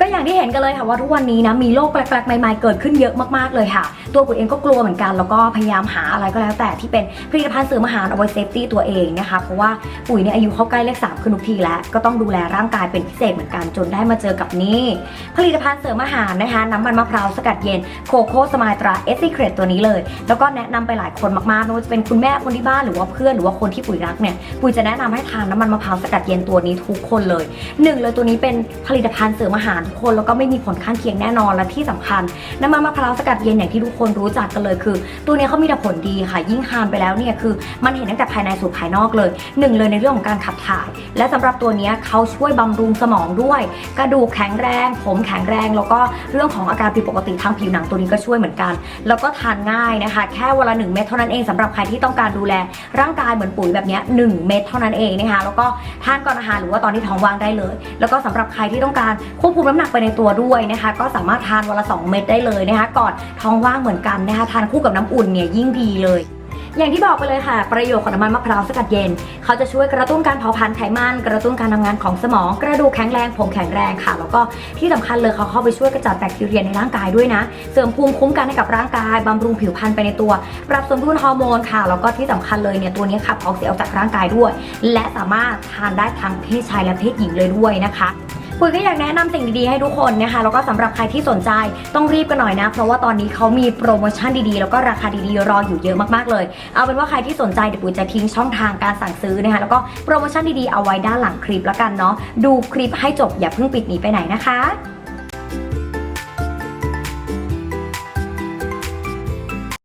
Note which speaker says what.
Speaker 1: ก็อย่างที่เห็นกันเลยค่ะว่าทุกวันนี้นะมีโรคแปลกๆใหม่ๆเกิดขึ้นเยอะมากๆเลยค่ะ ตัวปุ๋ยเองก็กลัวเหมือนกันแล้วก็พยายามหาอะไรก็แล้วแต่ที่เป็นผลิตภัณฑ์เสริมอาหารเอาไว้เซฟตี้ตัวเองนะคะเพราะว่าปุ๋ยเนี่ยอายุเข้าใกล้เลขสามขึ้นทุกทีแล้ว ก็ต้องดูแลร่างกายเป็นพิเศษเหมือนกันจนได้มาเจอกับนี่ผลิตภัณฑ์เสริมอาหารนะคะน้ำมันมะพร้าวสกัดเย็นโคโค่สมายตราเอสซิเครตตัวนี้เลย แล้วก็แนะนำไปหลายคนมากๆไม่ว่าจะเป็นคุณแม่คนที่บ้านหรือว่าเพื่อนหรือว่าคนที่ปุ๋ยรักเนี่ยปุ๋ยจะแนะนำให้ทานน้ำมันมะพร้าวสกัดเย็นตัวนี้ทุกคนเลยหนึ่งเลยตัวนี้เป็นผลิตภัณฑ์เสริมอาหารทุกคนแล้วก็ไม่มีผลข้างเคียงแน่นอนและที่สำคัญ น้ำมันมะพร้าวสกัดเย็นอย่างที่ทุกคนรู้จักกันเลยคือ ตัวนี้เขามีแต่ผลดีค่ะ ยิ่งทานไปแล้วเนี่ยคือ มันเห็นตั้งแต่ภายในสู่ภายนอกเลยหนึ่งเลยในเรื่องของการขับถ่าย และสำหรับตัวนี้เขาช่วยบำรุงสมองด้วย กระดูกแข็งแรง ผมแข็งแรง แล้วก็เรื่องของอาการผิดปกติทางผิวหนังตัวนี้ก็ช่วยเหมือนกัน แล้วก็ทานง่ายนะคะ แค่วันละหนึ่งเม็ดเท่านั้นเองสำหรับใครที่ต้องการดูแล ร่างกายเหมือนปุ๋ยแบบนี้หนึ่งเม็ดเท่านั้นเองนะคะแล้วก็ทานก่อนอาหารหรือว่าตอนที่ท้องว่างได้เลย แล้วก็สำหรับใครที่ต้องการควบคุมน้ำหนักไปในตัวด้วยนะคะ ก็สามารถทานวันละ 2 เม็ดได้เลยนะคะ ก่อนท้องว่างเหมือนกันนะคะ ทานคู่กับน้ำอุ่นเนี่ยยิ่งดีเลยอย่างที่บอกไปเลยค่ะ ประโยชน์ของน้ำมันมะพร้าวสกัดเย็น เขาจะช่วยกระตุ้นการเผาผลาญไขมัน กระตุ้นการทำงานของสมอง กระดูกแข็งแรง ผมแข็งแรงค่ะ แล้วก็ที่สำคัญเลยเขาเข้าไปช่วยกระจัดแบคทีเรียในร่างกายด้วยนะ เสริมภูมิคุ้มกันให้กับร่างกายบำรุงผิวพรรณไปในตัว ปรับสมดุลฮอร์โมนค่ะ แล้วก็ที่สำคัญเลยเนี่ยตัวนี้ขับออกเสียออกจากร่างกายด้วย และสามารถทานได้ทั้งเพศชายและเพศหญิงเลยด้วยนะคะ ปุ๋ยก็อยากแนะนำสิ่งดีๆให้ทุกคนนะคะแล้วก็สำหรับใครที่สนใจต้องรีบกันหน่อยนะ เพราะว่าตอนนี้เขามีโปรโมชั่นดีๆ แล้วก็ราคาดีๆ รออยู่เยอะมากๆเลย เอาเป็นว่าใครที่สนใจเดี๋ยวปุ๋ยจะทิ้งช่องทางการสั่งซื้อนะคะแล้วก็โปรโมชั่นดีๆเอาไว้ด้านหลังคลิปแล้วกันเนาะดูคลิปให้จบอย่าเพิ่งปิดหนีไปไหนนะคะ